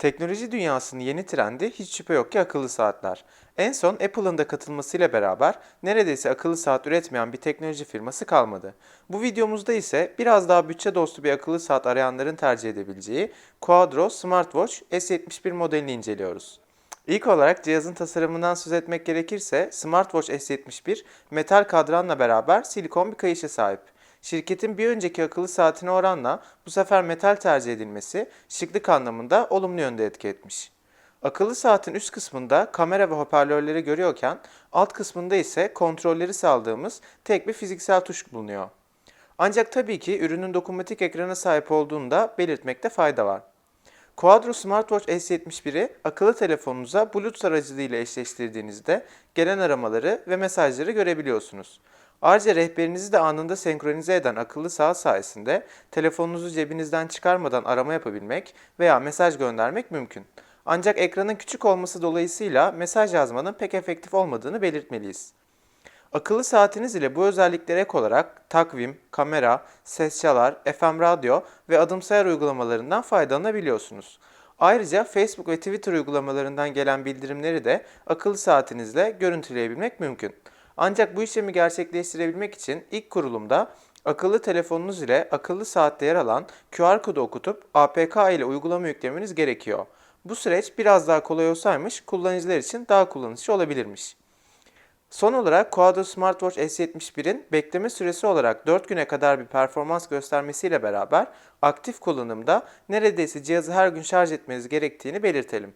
Teknoloji dünyasının yeni trendi hiç şüphe yok ki akıllı saatler. En son Apple'ın da katılmasıyla beraber neredeyse akıllı saat üretmeyen bir teknoloji firması kalmadı. Bu videomuzda ise biraz daha bütçe dostu bir akıllı saat arayanların tercih edebileceği Quadro Smartwatch S71 modelini inceliyoruz. İlk olarak cihazın tasarımından söz etmek gerekirse Smartwatch S71 metal kadranla beraber silikon bir kayışa sahip. Şirketin bir önceki akıllı saatine oranla bu sefer metal tercih edilmesi şıklık anlamında olumlu yönde etki etmiş. Akıllı saatin üst kısmında kamera ve hoparlörleri görüyorken alt kısmında ise kontrolleri sağladığımız tek bir fiziksel tuş bulunuyor. Ancak tabii ki ürünün dokunmatik ekrana sahip olduğunu da belirtmekte fayda var. Quadro Smartwatch S71'i akıllı telefonunuza Bluetooth aracılığıyla eşleştirdiğinizde gelen aramaları ve mesajları görebiliyorsunuz. Ayrıca rehberinizi de anında senkronize eden akıllı saat sayesinde telefonunuzu cebinizden çıkarmadan arama yapabilmek veya mesaj göndermek mümkün. Ancak ekranın küçük olması dolayısıyla mesaj yazmanın pek efektif olmadığını belirtmeliyiz. Akıllı saatiniz ile bu özelliklere ek olarak takvim, kamera, ses çalar, FM radyo ve adım sayar uygulamalarından faydalanabiliyorsunuz. Ayrıca Facebook ve Twitter uygulamalarından gelen bildirimleri de akıllı saatinizle görüntüleyebilmek mümkün. Ancak bu işlemi gerçekleştirebilmek için ilk kurulumda akıllı telefonunuz ile akıllı saatte yer alan QR kodu okutup APK ile uygulama yüklemeniz gerekiyor. Bu süreç biraz daha kolay olsaymış kullanıcılar için daha kullanışlı olabilirmiş. Son olarak Quadro Smartwatch S71'in bekleme süresi olarak 4 güne kadar bir performans göstermesiyle beraber aktif kullanımda neredeyse cihazı her gün şarj etmeniz gerektiğini belirtelim.